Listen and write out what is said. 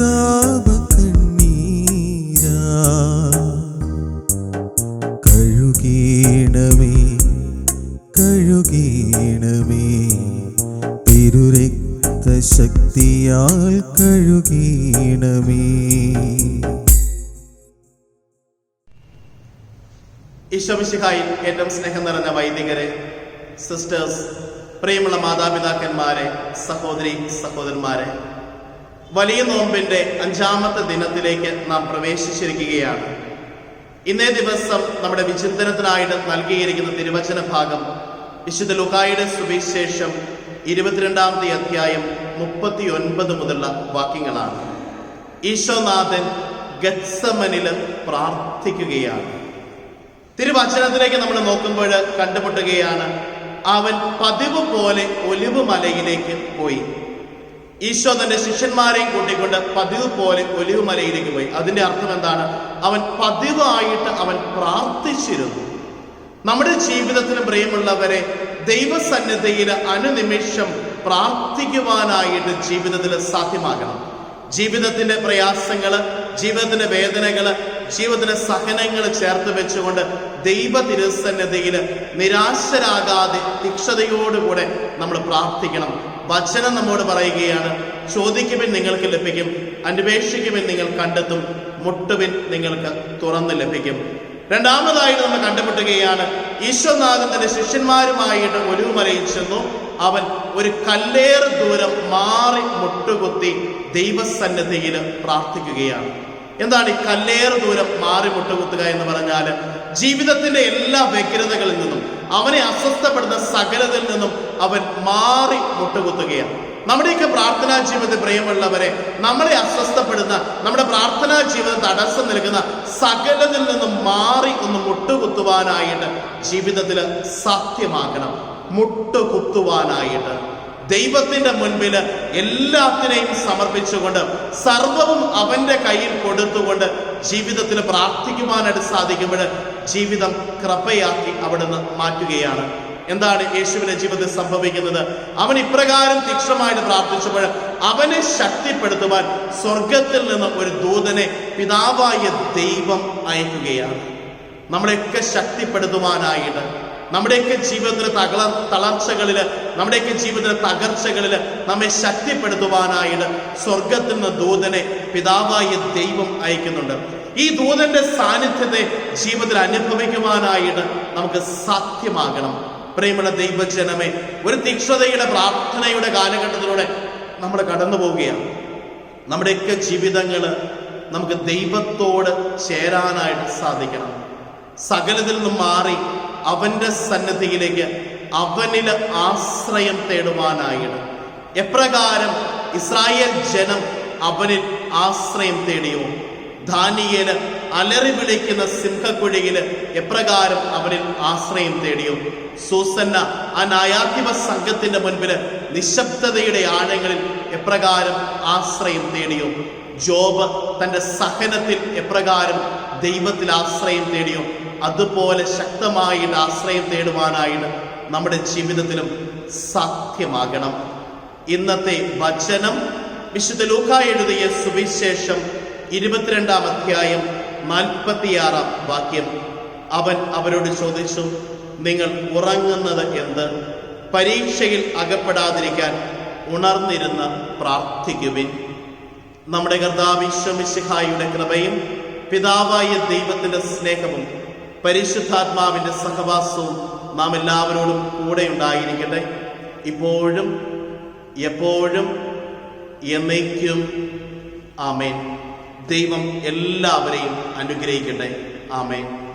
അനുതാപ കണ്ണീരാ കഴുകീണമേ കഴുകീണമേ തിരുരക്ത ശക്തിയാൽ കഴുകീണമേ. ഈശോമിശിഹായി ഏറ്റവും സ്നേഹം നിറഞ്ഞ വൈദികരെ സിസ്റ്റേഴ്സ് പ്രിയമുള്ള മാതാപിതാക്കന്മാരെ സഹോദരി സഹോദരന്മാരെ വലിയ നോമ്പിന്റെ അഞ്ചാമത്തെ ദിനത്തിലേക്ക് നാം പ്രവേശിച്ചിരിക്കുകയാണ്. ഇന്നേ ദിവസം നമ്മുടെ വിചിന്തനത്തിനായിട്ട് നൽകിയിരിക്കുന്ന തിരുവചന ഭാഗം വിശുദ്ധ ലുക്കായുടെ സുവിശേഷം ഇരുപത്തിരണ്ടാമത്തെ അധ്യായം മുപ്പത്തി ഒൻപത് മുതലുള്ള വാക്യങ്ങളാണ്. ഈശോനാഥൻ ഗത്സമനിൽ പ്രാർത്ഥിക്കുകയാണ്. തിരുവചനത്തിലേക്ക് നമ്മൾ നോക്കുമ്പോൾ കണ്ടുമുട്ടുകയാണ് അവൻ പതിവ് പോലെ ഒലിവ് മലയിലേക്ക് പോയി. ഈശോ തന്റെ ശിഷ്യന്മാരെയും കൂട്ടിക്കൊണ്ട് പതിവ് പോലെ ഒലിവ് മലയിലേക്ക് പോയി. അതിന്റെ അർത്ഥം എന്താണ്? അവൻ പതിവായിട്ട് അവൻ പ്രാർത്ഥിച്ചിരുന്നു. നമ്മുടെ ജീവിതത്തിന് പ്രിയമുള്ളവരെ ദൈവസന്നിധിയിൽ അനുനിമിഷം പ്രാർത്ഥിക്കുവാനായിട്ട് ജീവിതത്തിൽ സാധ്യമാകണം. ജീവിതത്തിന്റെ പ്രയാസങ്ങൾ ജീവിതത്തിന്റെ വേദനകൾ ജീവിതത്തിന്റെ സഹനങ്ങൾ ചേർത്ത് വെച്ചുകൊണ്ട് ദൈവ തിരുസന്നിധിയിൽ നിരാശരാകാതെ തിക്ഷതയോടുകൂടെ നമ്മൾ പ്രാർത്ഥിക്കണം. വചനം നമ്മോട് പറയുകയാണ് ചോദിക്കുവിൻ നിങ്ങൾക്ക് ലഭിക്കും അന്വേഷിക്കുവിൻ നിങ്ങൾ കണ്ടെത്തും മുട്ടുവിൻ നിങ്ങൾക്ക് തുറന്ന് ലഭിക്കും. രണ്ടാമതായിട്ട് നമ്മൾ കണ്ടുമുട്ടുകയാണ് ഈശ്വനാഥൻ ശിഷ്യന്മാരുമായിട്ട് മലയിൽ ചെന്നു അവൻ ഒരു കല്ലേറ് ദൂരം മാറി മുട്ടുകുത്തി ദൈവസന്നിധിയിൽ പ്രാർത്ഥിക്കുകയാണ്. എന്താണ് ഈ കല്ലേറ് ദൂരം മാറി മുട്ടുകുത്തുക എന്ന് പറഞ്ഞാൽ ജീവിതത്തിന്റെ എല്ലാ വ്യഗ്രതകളിൽ നിന്നും അവനെ അസ്വസ്ഥപ്പെടുന്ന സകലത്തിൽ നിന്നും അവൻ മാറി മുട്ടുകുത്തുകയാണ്. നമ്മുടെയൊക്കെ പ്രാർത്ഥനാ ജീവിതത്തിൽ പ്രിയമുള്ളവരെ നമ്മളെ അസ്വസ്ഥപ്പെടുന്ന നമ്മുടെ പ്രാർത്ഥനാ ജീവിതം തടസ്സം നൽകുന്ന സകലത്തിൽ നിന്നും മാറി ഒന്ന് മുട്ടുകുത്തുവാനായിട്ട് ജീവിതത്തിൽ സത്യമാക്കണം മുട്ടുകുത്തുവാനായിട്ട്. ദൈവത്തിന്റെ മുൻപിൽ എല്ലാത്തിനെയും സമർപ്പിച്ചുകൊണ്ട് സർവവും അവന്റെ കയ്യിൽ കൊടുത്തുകൊണ്ട് ജീവിതത്തിൽ പ്രാർത്ഥിക്കുവാനായിട്ട് സാധിക്കുമ്പോൾ ജീവിതം കൃപയാക്കി അവിടുന്ന് മാറ്റുകയാണ്. എന്താണ് യേശുവിന്റെ ജീവിതത്തിൽ സംഭവിക്കുന്നത്? അവൻ ഇപ്രകാരം തീക്ഷണമായിട്ട് പ്രാർത്ഥിച്ചപ്പോൾ അവനെ ശക്തിപ്പെടുത്തുവാൻ സ്വർഗത്തിൽ നിന്ന് ഒരു ദൂതനെ പിതാവായ ദൈവം അയക്കുകയാണ്. നമ്മളെയൊക്കെ ശക്തിപ്പെടുത്തുവാനായിട്ട് നമ്മുടെയൊക്കെ ജീവിതത്തിലെ തകള തളർച്ചകളിൽ നമ്മുടെയൊക്കെ ജീവിതത്തിലെ തകർച്ചകളിൽ നമ്മെ ശക്തിപ്പെടുത്തുവാനായിട്ട് സ്വർഗത്തിൽ നിന്ന് ദൂതനെ പിതാവായ ദൈവം അയക്കുന്നുണ്ട്. ഈ ദൂതന്റെ സാന്നിധ്യത്തെ ജീവിതത്തിൽ അനുഭവിക്കുവാനായിട്ട് നമുക്ക് സാധ്യമാകണം. പ്രിയമുള്ള ദൈവജനമേ ഒരു തീക്ഷണതയുടെ പ്രാർത്ഥനയുടെ കാലഘട്ടത്തിലൂടെ നമ്മൾ കടന്നു പോവുകയാണ്. നമ്മുടെയൊക്കെ ജീവിതങ്ങൾ നമുക്ക് ദൈവത്തോട് ചേരാനായിട്ട് സാധിക്കണം. സകലത്തിൽ നിന്നും മാറി അവന്റെ സന്നദ്ധിയിലേക്ക് അവനിൽ ആശ്രയം തേടുവാനായിട്ട്. എപ്രകാരം ഇസ്രായേൽ ജനം അവനിൽ ആശ്രയം തേടിയോ? ധാനിയേൽ അലറി വിളിക്കുന്ന സിംഹക്കുഴിയിൽ എപ്രകാരം അവനിൽ ആശ്രയം തേടിയോ? സൂസന്ന ആ നായാധിപ സംഘത്തിന്റെ മുൻപിൽ നിശബ്ദതയുടെ ആഴങ്ങളിൽ എപ്രകാരം ആശ്രയം തേടിയോ? ജോബ് തന്റെ സഹനത്തിൽ എപ്രകാരം ദൈവത്തിൽ ആശ്രയം തേടിയോ? അതുപോലെ ശക്തമായിട്ട് ആശ്രയം തേടുവാനായിട്ട് നമ്മുടെ ജീവിതത്തിലും സാധ്യമാകണം. ഇന്നത്തെ വചനം വിശുദ്ധ ലൂക്ക എഴുതിയ സുവിശേഷം ഇരുപത്തിരണ്ടാം അധ്യായം നാൽപ്പത്തിയാറാം വാക്യം. അവൻ അവരോട് ചോദിച്ചു നിങ്ങൾ ഉറങ്ങുന്നത് എന്ത്? പരീക്ഷയിൽ അകപ്പെടാതിരിക്കാൻ ഉണർന്നിരുന്ന് പ്രാർത്ഥിക്കുവിൻ. നമ്മുടെ കർത്താവിശ്വമിശിഹായുടെ കൃപയും പിതാവായ ദൈവത്തിന്റെ സ്നേഹവും പരിശുദ്ധാത്മാവിന്റെ സഹവാസവും നാം എല്ലാവരോടും കൂടെ ഉണ്ടായിരിക്കട്ടെ. ഇപ്പോഴും എപ്പോഴും എന്നേക്കും ആമേൻ. ദൈവം എല്ലാവരെയും അനുഗ്രഹിക്കട്ടെ. ആമേൻ.